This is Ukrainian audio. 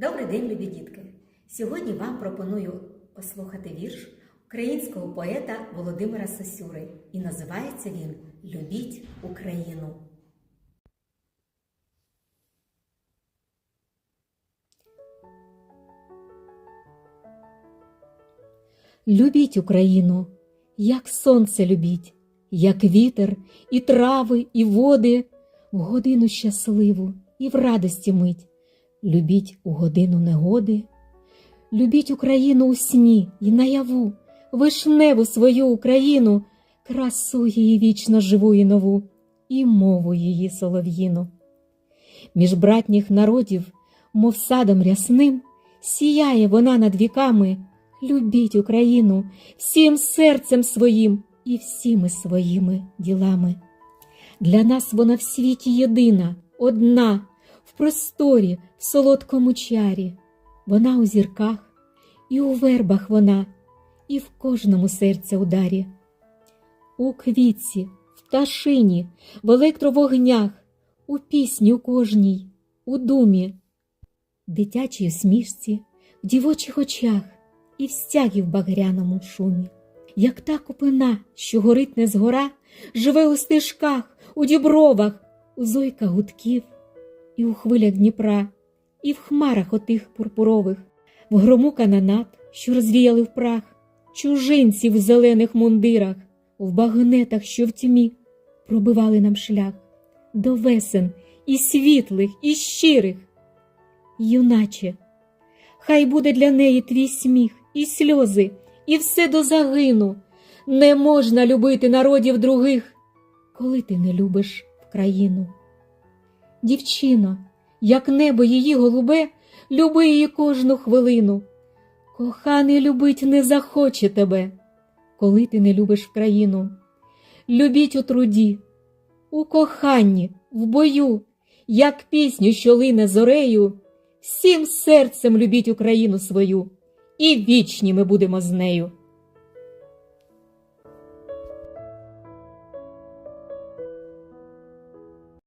Добрий день, любі дітки! Сьогодні вам пропоную послухати вірш українського поета Володимира Сосюри. І називається він Любіть Україну. Любіть Україну, як сонце любіть, як вітер, і трави, і води, в годину щасливу і в радості мить. Любіть у годину негоди, любіть Україну у сні і наяву, вишневу свою Україну, красу її вічно живу і нову, і мову її солов'їну. Між братніх народів, мов садом рясним, сіяє вона над віками. Любіть Україну всім серцем своїм і всіми своїми ділами. Для нас вона в світі єдина, одна, просторі, в солодкому чарі. Вона у зірках, і у вербах вона, і в кожному серця ударі. У квітці, в пташині, в електровогнях, у пісні у кожній, у думі, в дитячій усмішці, в дівочих очах і в стягі в багряному шумі. Як та купина, що горить не згора, живе у стежках, у дібровах, у зойках гудків, і у хвилях Дніпра, і в хмарах отих пурпурових, в грому канонат, що розвіяли в прах, чужинців в зелених мундирах, в багнетах, що в тьмі пробивали нам шлях до весен і світлих, і щирих. Юначе, хай буде для неї твій сміх і сльози, і все до загину. Не можна любити народів других, коли ти не любиш в країну. Дівчино, як небо її голубе, люби її кожну хвилину. Коханий любить не захоче тебе, коли ти не любиш в країну. Любіть у труді, у коханні, в бою, як пісню, що лине зорею, всім серцем любіть Україну свою, і вічні ми будемо з нею.